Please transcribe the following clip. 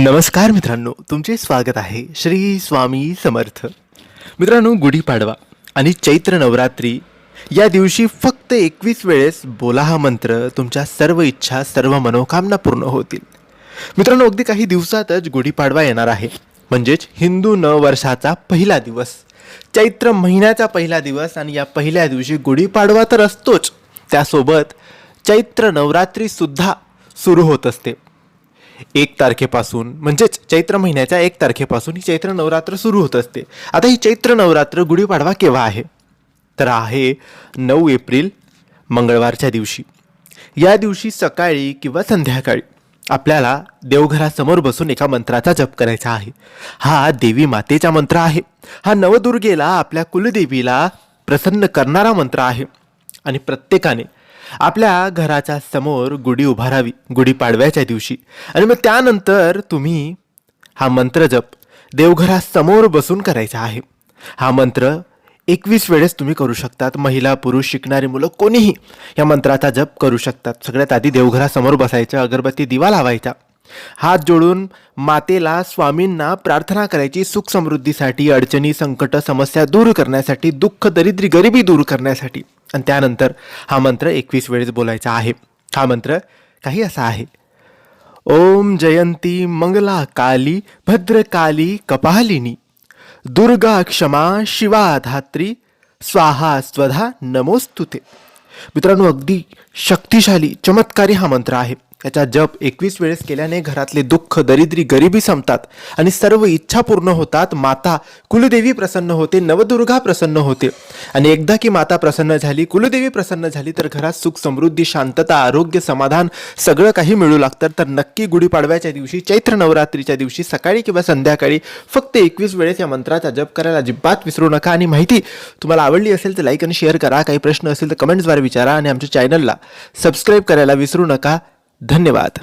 नमस्कार मित्रांनो तुमचे स्वागत आहे श्री स्वामी समर्थ. मित्रांनो गुढीपाडवा आणि चैत्र नवरात्री या दिवशी फक्त एकवीस वेळेस बोला हा मंत्र तुमच्या सर्व इच्छा सर्व मनोकामना पूर्ण होतील. मित्रांनो अगदी काही दिवसातच गुढीपाडवा येणार आहे. म्हणजेच हिंदू नववर्षाचा पहिला दिवस. चैत्र महिन्याचा पहिला दिवस आणि या पहिल्या दिवशी गुढीपाडवा तर असतोच. त्यासोबत चैत्र नवरात्रीसुद्धा सुरू होत असते. एक तारखेपासून म्हणजेच चैत्र महिन्याच्या एक तारखेपासून ही चैत्र नवरात्र सुरू होत असते. आता ही चैत्र नवरात्र गुढीपाडवा केव्हा आहे? तर आहे नऊ एप्रिल मंगळवारच्या दिवशी. या दिवशी सकाळी किंवा संध्याकाळी आपल्याला देवघरासमोर बसून एका मंत्राचा जप करायचा आहे. हा देवी मातेचा मंत्र आहे. हा नवदुर्गेला आपल्या कुलदेवीला प्रसन्न करणारा मंत्र आहे. आणि प्रत्येकाने आपल्या घराच्या समोर गुढी उभारावी गुढीपाडव्याच्या दिवशी. आणि मग त्यानंतर तुम्ही हा मंत्र जप देवघरासमोर बसून करायचा आहे. हा मंत्र एकवीस वेळेस तुम्ही करू शकतात. महिला पुरुष शिकणारी मुलं कोणीही या मंत्राचा जप करू शकतात. सगळ्यात आधी देवघरासमोर बसायचं अगरबत्ती दिवा लावायचा. हात जोडून मातेला स्वामींना प्रार्थना करायची सुख समृद्धीसाठी अडचणी संकट समस्या दूर करण्यासाठी दुःख दरिद्री गरिबी दूर करण्यासाठी. आणि त्यानंतर हा मंत्र एकवीस वेळेस बोलायचा आहे. हा मंत्र काही असा आहे. ओम जयंती मंगला काली भद्रकाली कपालिनी. दुर्गा क्षमा शिवा धात्री. स्वाहा स्वधा नमोस्तुते. मित्रांनो अगदी शक्तिशाली चमत्कारी हा मंत्र आहे. याचा जप एकवीस वेळेस केल्याने घरातले दुःख दरिद्री गरिबी संपतात आणि सर्व इच्छा पूर्ण होतात. माता कुलदेवी प्रसन्न होते नवदुर्गा प्रसन्न होते. आणि एकदा की माता प्रसन्न झाली कुलदेवी प्रसन्न झाली तर घरात सुख समृद्धी शांतता आरोग्य समाधान सगळं काही मिळू लागतं. तर नक्की गुढीपाडव्याच्या दिवशी चैत्र नवरात्रीच्या दिवशी सकाळी किंवा संध्याकाळी फक्त एकवीस वेळेस या मंत्राचा जप करायला अजिबात विसरू नका. आणि माहिती तुम्हाला आवडली असेल तर लाईक आणि शेअर करा. काही प्रश्न असेल तर कमेंट्सद्वारे विचारा आणि आमच्या चॅनलला सबस्क्राईब करायला विसरू नका. धन्यवाद.